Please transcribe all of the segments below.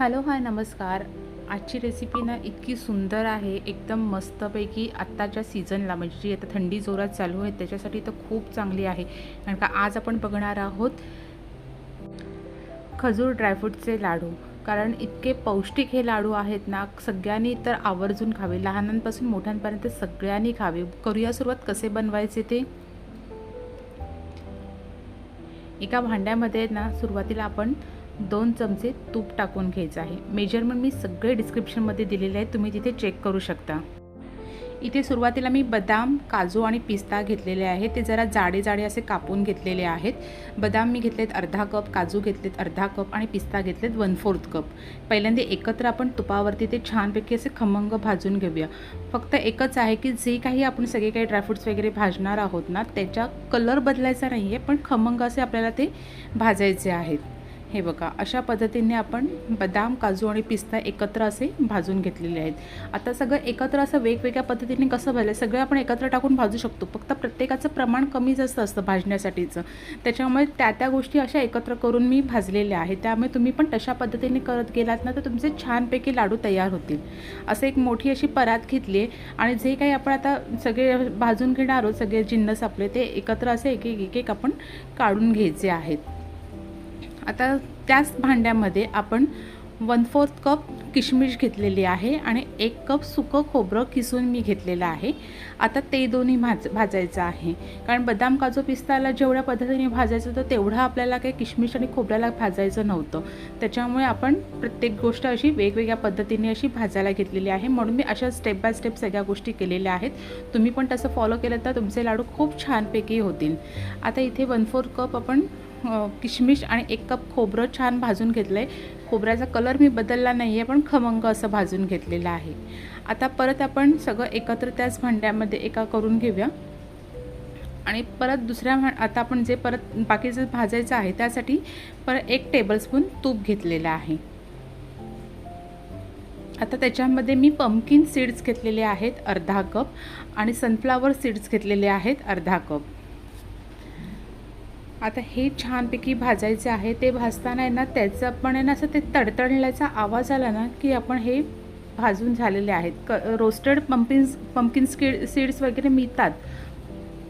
Hello hi नमस्कार. आजची recipe ना इतकी सुंदर आहे एकदम मस्तपैकी आत्ताच्या सीझनला म्हणजे जी आता थंडी जोरात चालू आहे त्याच्यासाठी तर खूप चांगली आहे. कारण का आज आपण बघणार आहोत खजूर ड्रायफ्रूटचे लाडू. कारण इतके पौष्टिक हे लाडू आहेत ना सगळ्यांनी तर आवर्जून खावे. लहानांपासून मोठ्यांपर्यंत सगळ्यांनी खावे. करूया सुरुवात कसे बनवायचे ते? एका भांड्यामध्ये ना सुरुवातीला आपण दोन चमचे तूप टाकून घ्यायचं आहे. मेजरमेंट मी सगळे डिस्क्रिप्शनमध्ये दिलेले आहे तुम्ही तिथे चेक करू शकता. इथे सुरुवातीला मी बदाम काजू आणि पिस्ता घेतलेले आहे ते जरा जाडे जाडे असे कापून घेतलेले आहेत. बदाम मी घेतलेत अर्धा कप काजू घेतलेत अर्धा कप आणि पिस्ता घेतलेत वन फोर्थ कप पहिल्यांदा एकत्र आपण तुपावरती ते छानपैकी असे खमंग भाजून घेऊया. फक्त एकच आहे की जे काही आपण सगळे काही ड्रायफ्रुट्स वगैरे भाजणार आहोत ना त्याच्या कलर बदलायचा नाही आहे पण खमंग असे आपल्याला ते भाजायचे आहेत. हे बघा अशा पद्धतीने आपण बदाम काजू आणि पिस्ता एकत्र असे भाजून घेतलेले आहेत. आता सगळं एकत्र असं वेगवेगळ्या पद्धतीने कसं भाजलं सगळं आपण एकत्र टाकून भाजू शकतो. फक्त प्रत्येकाचं प्रमाण कमी जास्त असतं भाजण्यासाठीचं. त्याच्यामुळे त्या त्या गोष्टी अशा एकत्र करून मी भाजलेल्या आहेत. त्यामुळे तुम्ही पण तशा पद्धतीने करत गेलात ना तर तुमचे छानपैकी लाडू तयार होतील. असं एक मोठी अशी परात घेतली आहे. आणि जे काही आपण आता सगळे भाजून घेणार आहोत सगळे जिन्नस आपले ते एकत्र असे एक एक एक एक आपण काढून घ्यायचे आहेत. आता त्याच भांड्यामध्ये आपण वन फोर्थ कप किशमिश घेतलेली आहे आणि एक कप सुकं खोबरं किसून मी घेतलेलं आहे. आता ते दोन्ही भाज भाजायचं आहे. कारण बदाम काजू पिस्ताला जेवढ्या पद्धतीने भाजायचं होतं तेवढं आपल्याला काही किशमिश आणि खोबऱ्याला भाजायचं नव्हतं. त्याच्यामुळे आपण प्रत्येक गोष्ट अशी वेगवेगळ्या पद्धतीने अशी भाजायला घेतलेली आहे. म्हणून मी अशा स्टेप बाय स्टेप सगळ्या गोष्टी केलेल्या आहेत. तुम्ही पण तसं फॉलो केलं तर तुमचे लाडू खूप छानपैकी होतील. आता इथे वन फोर कप आपण किशमिश आणि एक कप खोबरं छान भाजून घेतलं आहे खोबऱ्याचा कलर मी बदलला नाही आहे पण खमंग असं भाजून घेतलेलं आहे. आता परत आपण सगळं एकत्र त्याच भांड्यामध्ये एका करून घेऊया. आणि परत दुसऱ्या भा आता आपण जे परत बाकीचं भाजायचं आहे त्यासाठी परत एक टेबलस्पून तूप घेतलेलं आहे. आता त्याच्यामध्ये मी पम्किन सीड्स घेतलेले आहेत अर्धा कप आणि सनफ्लावर सीड्स घेतलेले आहेत अर्धा कप आता हे छानपैकी भाजायचे आहे ते भाजताना आहे ना त्याचं पण आहे ना असं ते तडतडल्याचा आवाज आला ना की आपण हे भाजून झालेले आहेत. क roasted pumpkins pumpkin skid seeds वगैरे मिळतात.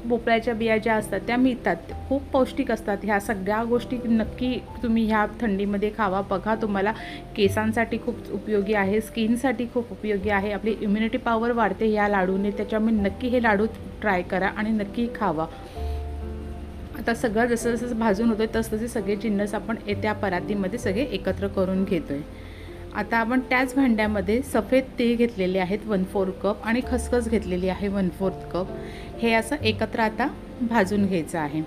भोपळ्याच्या बिया ज्या असतात त्या मिळतात. खूप पौष्टिक असतात. ह्या सगळ्या गोष्टी नक्की तुम्ही ह्या थंडीमध्ये खावा. बघा तुम्हाला केसांसाठी खूप उपयोगी आहे स्किनसाठी खूप उपयोगी आहे. आपली इम्युनिटी पॉवर वाढते ह्या लाडूने. त्याच्यामुळे नक्की हे लाडू ट्राय करा आणि नक्की खावा. आता सगळं जसं जसं भाजून होतं तसं तसे सगळे जिन्नस आपण त्या परातीमध्ये सगळे एकत्र करून घेतो आहे आता आपण त्याच भांड्यामध्ये सफेद तीळ घेतलेले आहेत वन फोर कप आणि खसखस घेतलेली आहे वन फोर्थ कप. हे असं एकत्र आता भाजून घ्यायचं आहे.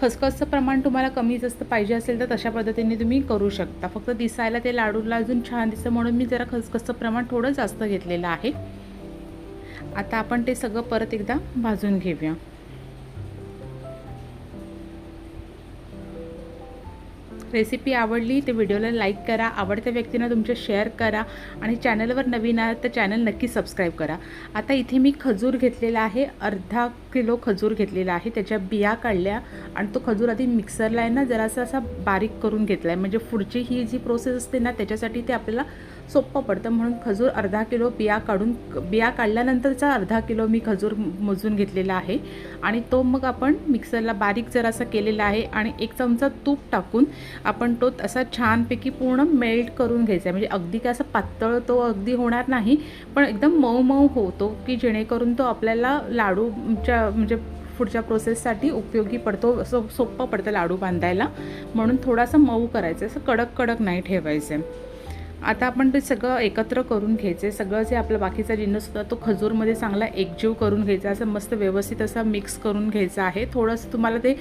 खसखसचं प्रमाण तुम्हाला कमी जास्त पाहिजे असेल तर तशा पद्धतीने तुम्ही करू शकता. फक्त दिसायला ते लाडूला अजून छान दिसतं म्हणून मी जरा खसखसचं प्रमाण थोडं जास्त घेतलेलं आहे. आता आपण ते सगळं परत एकदा भाजून घेऊया. रेसिपी आवडली तर व्हिडिओला लाईक करा. आवडत्या व्यक्तींना तुमच्या शेअर करा. आणि चॅनलवर नवीन आहात तर चॅनल नक्की सबस्क्राईब करा. आता इथे मी खजूर घेतलेला आहे. अर्धा किलो खजूर घेतलेला आहे. त्याच्या बिया काढल्या आणि तो खजूर आधी मिक्सरला आहे ना जरासा असा बारीक करून घेतला आहे म्हणजे पुढची ही जी प्रोसेस असते ना त्याच्यासाठी ते आपल्याला सोपं पडतं. म्हणून खजूर अर्धा किलो बिया काढून बिया काढल्यानंतरचा अर्धा किलो मी खजूर मोजून घेतलेला आहे. आणि तो मग आपण मिक्सरला बारीक जरासा केलेला आहे आणि एक चमचा तूप टाकून आपण तो असा छानपैकी पूर्ण मेल्ट करून घ्यायचा आहे. म्हणजे अगदी काय असं पातळ तो अगदी होणार नाही पण एकदम मऊ मऊ होतो की जेणेकरून तो आपल्याला लाडूच्या म्हणजे पुढच्या प्रोसेससाठी उपयोगी पडतो असं सोपं पडतं लाडू बांधायला. म्हणून थोडासा मऊ करायचं असं कडक कडक नाही ठेवायचं आहे. आता आपण ते सगळं एकत्र करून घ्यायचे सगळं जे आपलं बाकीचा जिन्नस होता तो खजूरमध्ये चांगला एकजीव करून घ्यायचा असं मस्त व्यवस्थित असा मिक्स करून घ्यायचा आहे. थोडंसं तुम्हाला ते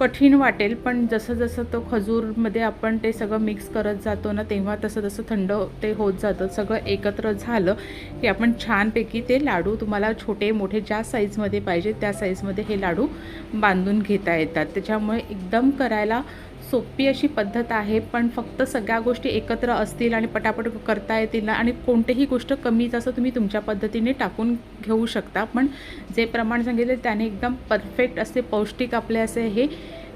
कठीण वाटेल पण जसं जसं तो खजूरमध्ये आपण ते सगळं मिक्स करत जातो ना तेव्हा तसं तसं थंड ते होत जातं. सगळं एकत्र झालं की आपण छानपैकी ते लाडू तुम्हाला छोटे मोठे ज्या साईजमध्ये पाहिजे त्या साईजमध्ये हे लाडू बांधून घेता येतात. त्याच्यामुळे एकदम करायला सोपी अशी पद्धत आहे पण फक्त सगळ्या गोष्टी एकत्र असतील आणि पटापट करता येतील आणि कोणतेही गोष्ट कमी जास्त तुम्ही तुमच्या पद्धतीने टाकून घेऊ शकता. पण जे प्रमाण सांगितले त्याने एकदम परफेक्ट असे पौष्टिक आपले असे हे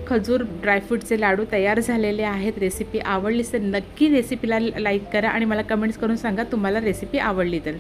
खजूर ड्रायफ्रूटचे लाडू तयार झालेले आहेत. रेसिपी आवडली तर नक्की रेसिपीला लाईक करा आणि मला कमेंट्स करून सांगा तुम्हाला रेसिपी आवडली तर.